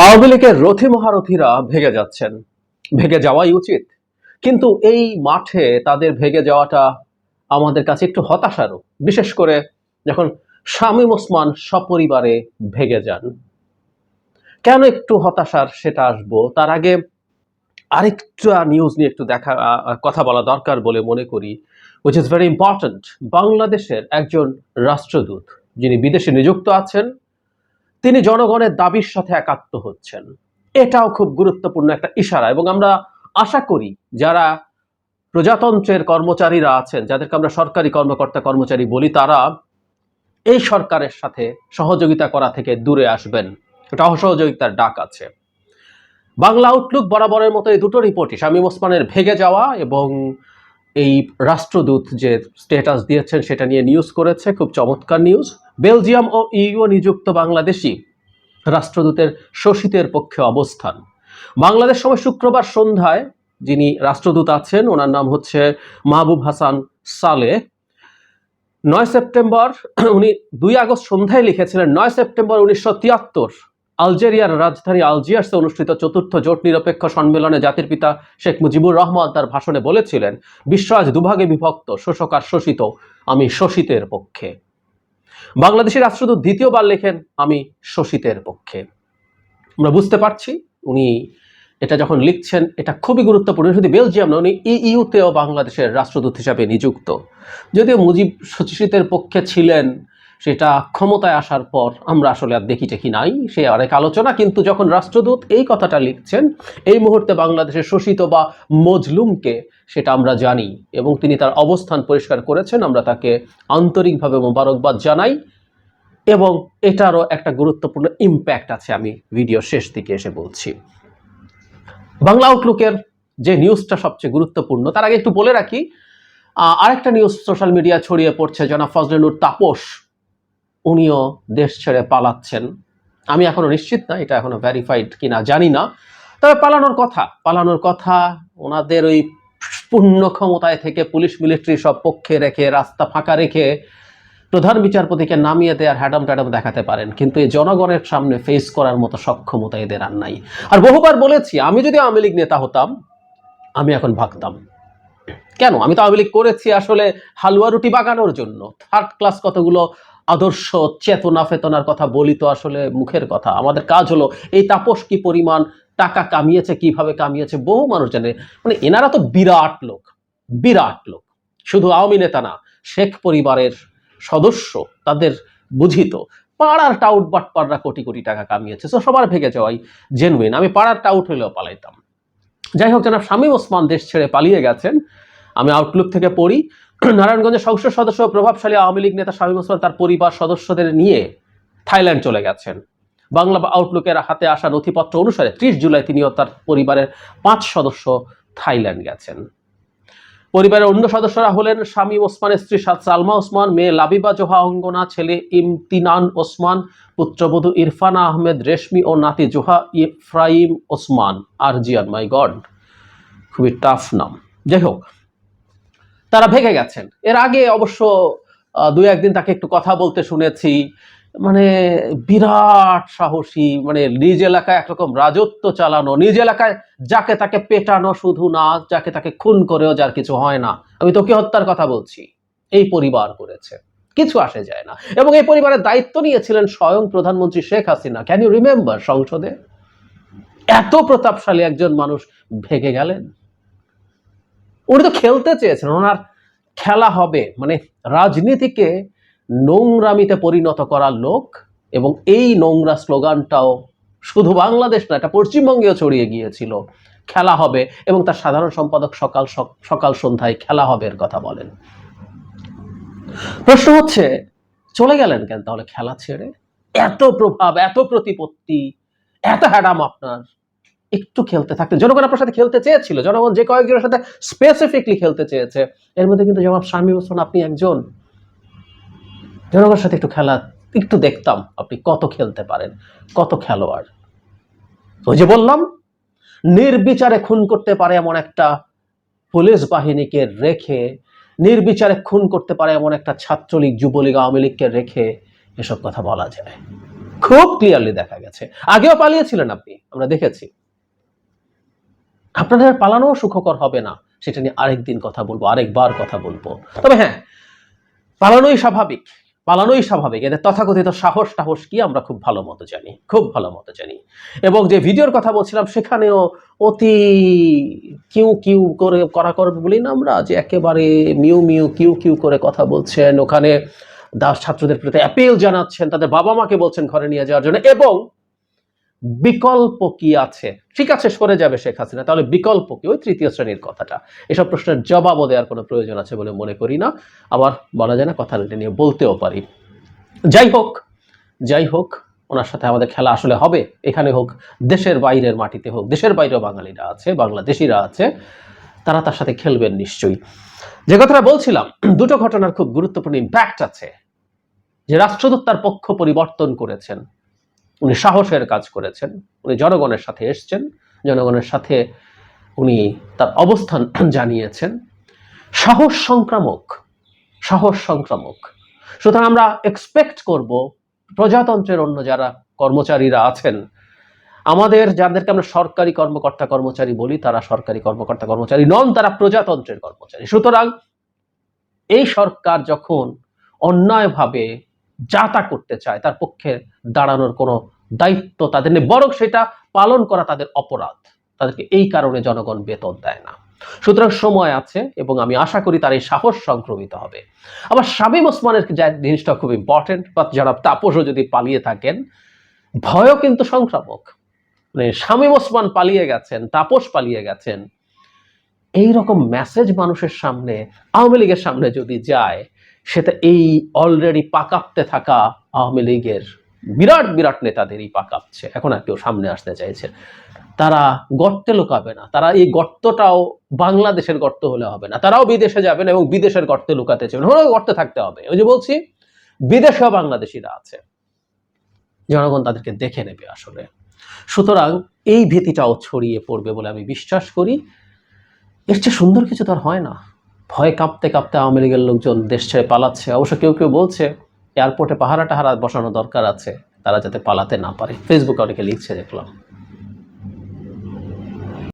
আওয়ামী লীগের রথী মহারথীরা ভেগে যাচ্ছেন। ভেগে যাওয়াই উচিত। কিন্তু এই মাঠে তাদের ভেগে যাওয়াটা আমাদের কাছে একটু হতাশারও। বিশেষ করে যখন শামীম ওসমান সপরিবারে ভেগে যান। কেন একটু হতাশার সেটা আসব? তার আগে আরেকটা নিউজ নিয়ে একটু দেখা, কথা বলা দরকার বলে মনে করি উইচ ইজ ভেরি ইম্পর্ট্যান্ট বাংলাদেশের একজন রাষ্ট্রদূত, যিনি বিদেশে নিযুক্ত আছেন তিনি জনগণের দাবির সাথে একাত্ম হচ্ছেন। এটাও খুব গুরুত্বপূর্ণ একটা ইশারা এবং আমরা আশা করি যারা প্রজাতন্ত্রের কর্মচারীরা আছেন, যাদেরকে আমরা সরকারি কর্মকর্তা কর্মচারী বলি, তারা এই সরকারের সাথে সহযোগিতা করা থেকে দূরে আসবেন। এটা অসহযোগিতার ডাক আছে। বাংলা আউটলুক বরাবরের মতো এই দুটো রিপোর্টই শামীম ওসমানের ভেগে যাওয়া এবং এই রাষ্ট্রদূত যে স্টেটাস দিয়েছেন সেটা নিয়ে নিউজ করেছে। খুব চমৎকার নিউজ বেলজিয়াম ও ইইউ নিযুক্ত বাংলাদেশি রাষ্ট্রদূতের শোষিতের পক্ষে অবস্থান। বাংলাদেশ সময় শুক্রবার সন্ধ্যায় যিনি রাষ্ট্রদূত আছেন, ওনার নাম হচ্ছে মাহবুব হাসান সালে। নয় সেপ্টেম্বর, উনি দুই আগস্ট সন্ধ্যায় লিখেছিলেন, নয় সেপ্টেম্বর উনিশশো তিয়াত্তর, আলজেরিয়ার রাজধানী আলজিয়ার্সে অনুষ্ঠিত চতুর্থ জোট নিরপেক্ষ সম্মেলনে জাতির পিতা শেখ মুজিবুর রহমান তার ভাষণে বলেছিলেন, বিশ্ব আজ দুভাগে বিভক্ত, শোষক আর শোষিত, আমি শোষিতের পক্ষে। বাংলাদেশের রাষ্ট্রদূত দ্বিতীয়বার লেখেন, আমি শোষিতের পক্ষে। আমরা বুঝতে পারছি, উনি এটা যখন লিখছেন, এটা খুবই গুরুত্বপূর্ণ। শুধু বেলজিয়াম না উনি ইইউতেও বাংলাদেশের রাষ্ট্রদূত হিসাবে নিযুক্ত। যদিও মুজিব শোষিতের পক্ষে ছিলেন সেটা ক্ষমতায় আসার পর আমরা আসলে আর দেখি টেকি নাই। সে আরেক আলোচনা, কিন্তু যখন রাষ্ট্রদূত এই কথাটা লিখছেন, এই মুহূর্তে বাংলাদেশের শোষিত বা মজলুমকে সেটা আমরা জানি এবং তিনি তার অবস্থান পরিষ্কার করেছেন। আমরা তাকে আন্তরিকভাবে মোবারকবাদ জানাই এবং এটারও একটা গুরুত্বপূর্ণ ইম্প্যাক্ট আছে আমি ভিডিও শেষ দিকে এসে বলছি। বাংলা আউটলুকের যে নিউজটা সবচেয়ে গুরুত্বপূর্ণ, তার আগে একটু বলে রাখি আরেকটা নিউজ সোশ্যাল মিডিয়া ছড়িয়ে পড়ছে, জনাব ফজলেনুর তাপস। উনিও দেশ ছেড়ে পালাচ্ছেন। আমি এখনও নিশ্চিত না, এটা এখনও ভ্যারিফাইড কিনা জানি না। তবে পালানোর কথা পালানোর কথা, ওনাদের ওই পূর্ণ ক্ষমতায় থেকে পুলিশ মিলিটারি সব পক্ষে রেখে, রাস্তা ফাঁকা রেখে প্রধান বিচারপতিকে নামিয়ে দেওয়ার হ্যাডাম ট্যাডাম দেখাতে পারেন। কিন্তু এই জনগণের সামনে ফেস করার মতো সক্ষমতা এদের আর নাই। আর বহুবার বলেছি, আমি যদি আওয়ামী লীগ নেতা হতাম, আমি এখন ভাগতাম। কেন? আমি তো আওয়ামী লীগ করেছি আসলে হালুয়া রুটি বাগানোর জন্য। থার্ড ক্লাস কতগুলো আদর্শ চেতনা ফেতনার কথা বলি তো আসলে মুখের কথা। আমাদের কাজ হলো, এই তাপস কি পরিমাণ, টাকা কামিয়েছে, কীভাবে কামিয়েছে, বহু মানুষ জানে। মানে এনারা তো বিরাট লোক বিরাট লোক। শুধু আওয়ামী নেতা না, শেখ পরিবারের সদস্য তাদের বুঝিত। পাড়ার টাউট বাটপাড়রা কোটি কোটি টাকা কামিয়েছে, তো সবার ভেগে যাওয়াই জেনুইন আমি পাড়ার টাউট হলেও পালাইতাম। যাই হোক, জানাব শামীম ওসমান দেশ ছেড়ে পালিয়ে গেছেন। আমি আউটলুক থেকে পড়ি। নারায়ণগঞ্জের সংসদ সদস্য প্রভাবশালী আওয়ামী লীগ নেতা শামীম ওসমান তার পরিবার সদস্যদের নিয়ে থাইল্যান্ড চলে গেছেন। বাংলা আউটলুকের হাতে আসা নথিপত্র অনুসারে ত্রিশ জুলাই তিনিও তার পরিবারের পাঁচ সদস্য থাইল্যান্ড গেছেন। পরিবারের অন্য সদস্যরা হলেন স্বামী ওসমানের স্ত্রী সালমা ওসমান, মেয়ে লাবিবা জোহা অঙ্গনা, ছেলে ইমতিনান ওসমান, পুত্রবধূ ইরফানা আহমেদ, রেশমি ও নাতি জোহা ইফরাইম ওসমান, আর জিয়ান মাই গড। খুবই টাফ নাম। যাই হোক তারা ভেঙে গেছেন। এর আগে অবশ্য দুই একদিন তাকে একটু কথা বলতে শুনেছি। মানে বিরাট সাহসী মানে নিজ এলাকায় একরকম রাজত্ব চালানো, নিজ এলাকায় যাকে তাকে পেটানো শুধু না, যাকে তাকে খুন করেও যার কিছু হয় না। আমি তোকে হত্যার কথা বলছি। এই পরিবার করেছে। কিছু আসে যায় না। এবং এই পরিবারের দায়িত্ব নিয়েছিলেন স্বয়ং প্রধানমন্ত্রী Sheikh Hasina. Can you remember সংসদে? এত প্রতাপশালী একজন মানুষ ভেগে গেলেন। উনি তো খেলতে চেয়েছেন, ওনার খেলা হবে। মানে রাজনীতিকে নোংরামিতে পরিণত করার লোক এবং এই নোংরা স্লোগানটাও শুধু বাংলাদেশ না, এটা পশ্চিমবঙ্গেও ছড়িয়ে গিয়েছিল। খেলা হবে এবং তার সাধারণ সম্পাদক সকাল সক- সকাল সন্ধ্যায় খেলা হবে এর কথা বলেন। প্রশ্ন হচ্ছে, চলে গেলেন কেন তাহলে খেলা ছেড়ে? এত প্রভাব, এত প্রতিপত্তি, এত হ্যাডাম আপনার। একটু খেলতে থাকতে জনগণ আপনার সাথে খেলতে চেয়েছিল। জনগণ যে কয়েকজনের সাথে স্পেসিফিকলি খেলতে চেয়েছে। এর মধ্যে কিন্তু জনাব স্বামী হোসেন, আপনি একজন। জনগণের সাথে একটু খেলা, একটু দেখতাম আপনি কত খেলতে পারেন, কত খেলোয়াড়। ওই যে বললাম, নির্বিচারে খুন করতে পারে এমন একটা পুলিশ বাহিনীকে রেখে, নির্বিচারে খুন করতে পারে এমন একটা ছাত্রলীগ, যুবলীগ, আওয়ামী লীগকে রেখে এসব কথা বলা যায়। খুব ক্লিয়ারলি দেখা গেছে। আগেও পালিয়েছিলেন আপনি, আমরা দেখেছি। আপনাদের পালানো সুখকর হবে না। সেটা নিয়ে আরেকদিন কথা বলব, আরেকবার কথা বলব। তবে হ্যাঁ পালানোই স্বাভাবিক পালানোই স্বাভাবিক। এদের তথাকথিত সাহস টাহস কি আমরা খুব ভালো মতো জানি, খুব ভালো মতো জানি। এবং যে ভিডিওর কথা বলছিলাম, সেখানেও অতি কিউ কিউ করে করা কর বলি না আমরা, যে একেবারে মিউ মিউ কিউ কিউ করে কথা বলছেন। ওখানে দাস ছাত্রদের প্রতি অ্যাপিল জানাচ্ছেন, তাদের বাবা মাকে বলছেন ঘরে নিয়ে যাওয়ার জন্য। এবং বিকল্প কি আছে? ঠিক আছে, সরে যাবে শেখ হাসিনা, তাহলে বিকল্প কি? ওই তৃতীয় শ্রেণির কথাটা। এসব প্রশ্নের জবাবও দেওয়ার কোনো প্রয়োজন আছে বলে মনে করি না। আবার বলা যায় না, কথা নিয়ে বলতেও পারি। যাই হোক যাই হোক, ওনার সাথে আমাদের খেলা আসলে হবে। এখানে হোক, দেশের বাইরের মাটিতে হোক, দেশের বাইরেও বাঙালিরা আছে, বাংলাদেশিরা আছে, তারা তার সাথে খেলবেন নিশ্চয়ই। যে কথাটা বলছিলাম, দুটো ঘটনার খুব গুরুত্বপূর্ণ ইম্প্যাক্ট আছে। যে রাষ্ট্রদূত তার পক্ষ পরিবর্তন করেছেন। উনি সাহসের কাজ করেছেন, উনি জনগণের সাথে এসছেন, জনগণের সাথে উনি তার অবস্থান জানিয়েছেন। সাহস সংক্রামক সাহস সংক্রামক। সুতরাং আমরা এক্সপেক্ট করব, প্রজাতন্ত্রের অন্য যারা কর্মচারীরা আছেন, আমাদের যাদেরকে আমরা সরকারি কর্মকর্তা কর্মচারী বলি, তারা সরকারি কর্মকর্তা কর্মচারী নন, তারা প্রজাতন্ত্রের কর্মচারী। সুতরাং এই সরকার যখন অন্যায়ভাবে যা তা করতে চায়, তার পক্ষে দাঁড়ানোর কোনো দায়িত্ব তাদের নেই, বরং সেটা পালন করা তাদের অপরাধ। তাদেরকে এই কারণে জনগণ বেতন দেয় না। সুতরাং সময় আছে এবং আমি আশা করি তার এই সাহস সংক্রমিত হবে। আবার শামীম ওসমানের জিনিসটা খুব ইম্পর্টেন্ট বা যারা তাপসও যদি পালিয়ে থাকেন, ভয়ও কিন্তু সংক্রামক। মানে শামীম ওসমান পালিয়ে গেছেন, তাপস পালিয়ে গেছেন এই রকম মেসেজ মানুষের সামনে, আওয়ামী লীগের সামনে যদি যায় সেটা এই অলরেডি পাকাপতে থাকা আওয়ামী লীগের বিরাট বিরাট নেতাদেরই পাকাচ্ছে এখন আর কেউ সামনে আসতে চাইছে তারা গর্তে লুকাবে না। তারা এই গর্তটাও বাংলাদেশের গর্ত হলে হবে না। তারাও বিদেশে যাবেন এবং বিদেশের গর্তে লুকাতে চাইবেন হলেও গর্তে থাকতে হবে। ওই যে বলছি, বিদেশেও বাংলাদেশিরা আছে। জনগণ তাদেরকে দেখে নেবে আসলে। সুতরাং এই ভীতিটাও ছড়িয়ে পড়বে বলে আমি বিশ্বাস করি। এর চেয়ে সুন্দর কিছু তার হয় না। ভয় কাঁপতে কাঁপতে আওয়ামী লীগের লোকজন দেশ ছেড়ে পালাচ্ছে। অবশ্য কেউ কেউ বলছে, এয়ারপোর্টে পাহারা টাহারা বসানো দরকার আছে, তারা যাতে পালাতে না পারে। ফেসবুকে অনেকে লিখছে, দেখলাম।